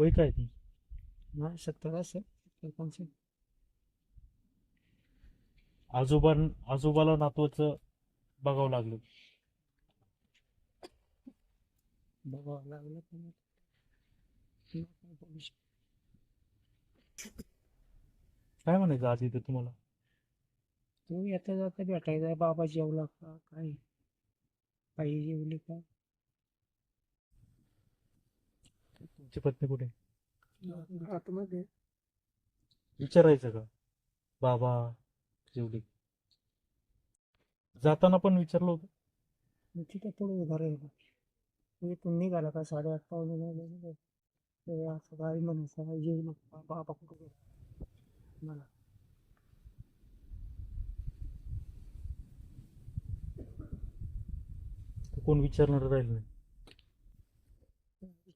वय काय ती नाही सत्तर असेल एकोणीसशे आजोबा आजोबाला नातवाचं बघावं लागलं. बघावं लागलं पण काय म्हणायचं आधी ते तुम्हाला? तू येता जाता भेटायचा बाबा जेवला का? काय? काही जेवली का? तुमची पत्नी कुठे? आतमध्ये. विचारायचं का? बाबा जेवली जाताना पण विचारलं होतं. मग तिथे पुढे उभा राहिला. तू इथून निघाला का साडेआठ नऊ निघाला. ते असं गाडी म्हणायचं जेवू नको. बाबा कुठे गेला? मला. कोण विचारणार राहील नाही.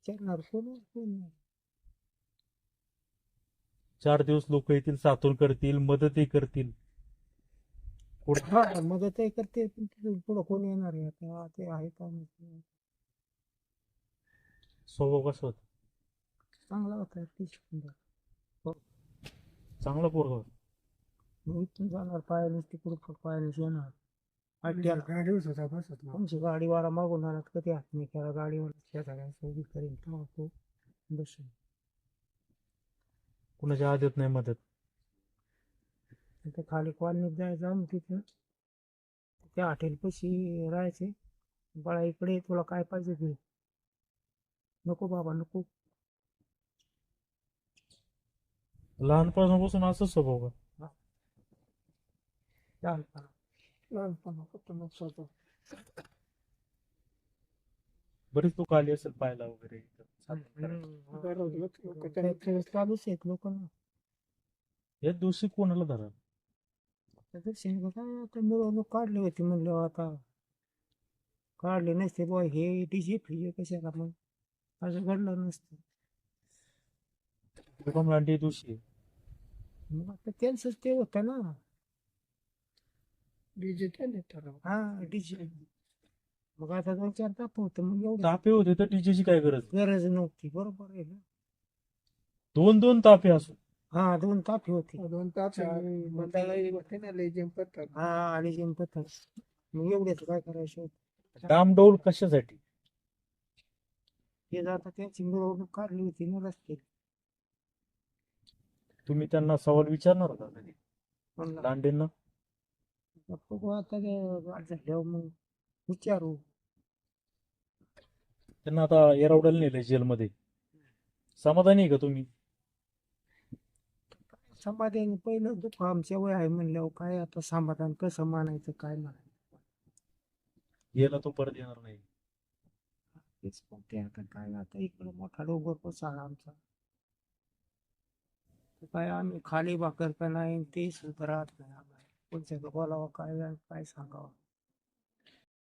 विचारणार कोण कोण चार दिवस लोक येतील साथून करतील मदतही करतील. हा मदतही करते पण तिथून पुढं कोण येणार आहे? आता ते आहे का स्वभाव कसा होता? चांगला होता अगदी सुंदर. चांगला पोरगा होता. मग इथून जाणार पायानेच तिकडून पायानेच येणार अड्ड्याला गाडीवर होता बसत ना तुमची गाडीवाला मागून आलात कधी हात नाही केला. गाडीवर शेजाऱ्यांचं उभी करीन. तेव्हा तो कुणाच्या आदत नाही मदत? तिथे खाली कॉलनीत जायचं आम्ही तिथं. त्या हॉटेलपाशी राहायचे. बाळा इकडे तुला काय पाहिजे ते. नको बाबा नको. लहानपणापासून असंच स्वभाव का? लहानपणा स्वतः बरेच लोक आली असेल पाहायला वगैरे. चालूच आहेत लोक ना या दिवशी कोणाला धरा? शेंग काय आता मिरवणूक काढली होती म्हणलं आता काढली नसते बुवा हे डीजे फिजे कशाला मग? असं घडलं नसतं लांडी दिवशी मग आता त्यांचंच ते होतं ना. डीजे त्याने ठरवलं हा डीजे मग आता दोन चार ताप होतं मग एवढं तापे होते तर डीजेची काय गरज? गरज नव्हती बरोबर आहे ना? दोन दोन तापे असो हा दोन तापी होती. दोन तास आणि मंदाला होते ना लेजिम पत्तर हा आणि जिंकत मग एवढेच काय करायचं होतं. डामडौल कशासाठी? हे जाता त्यांची मिरवणूक काढली होती ना रस्ते तुम्ही त्यांना सवाल विचारणार होता कधी लांडेंना बघू आता ते गाठ झाल्यावर मग. विचारू. त्यांना आता येरवड्याला नेलंय जेलमध्ये. समाधानी आहे का तुम्ही? समाधान. पहिलं दुःख आमच्या वय आहे म्हणल्यावर काय आता समाधान कसं मानायचं काय म्हणायचं गेला तो परत येणार नाही. तेच म्हणते आता काय आता इकडे मोठा डोंगर कोसळला आमचा. तर काय आम्ही खाली भाकर का नाही ते सुद्धा राहत नाही. आम्हाला कोणत्या बोलावं काय काय सांगावं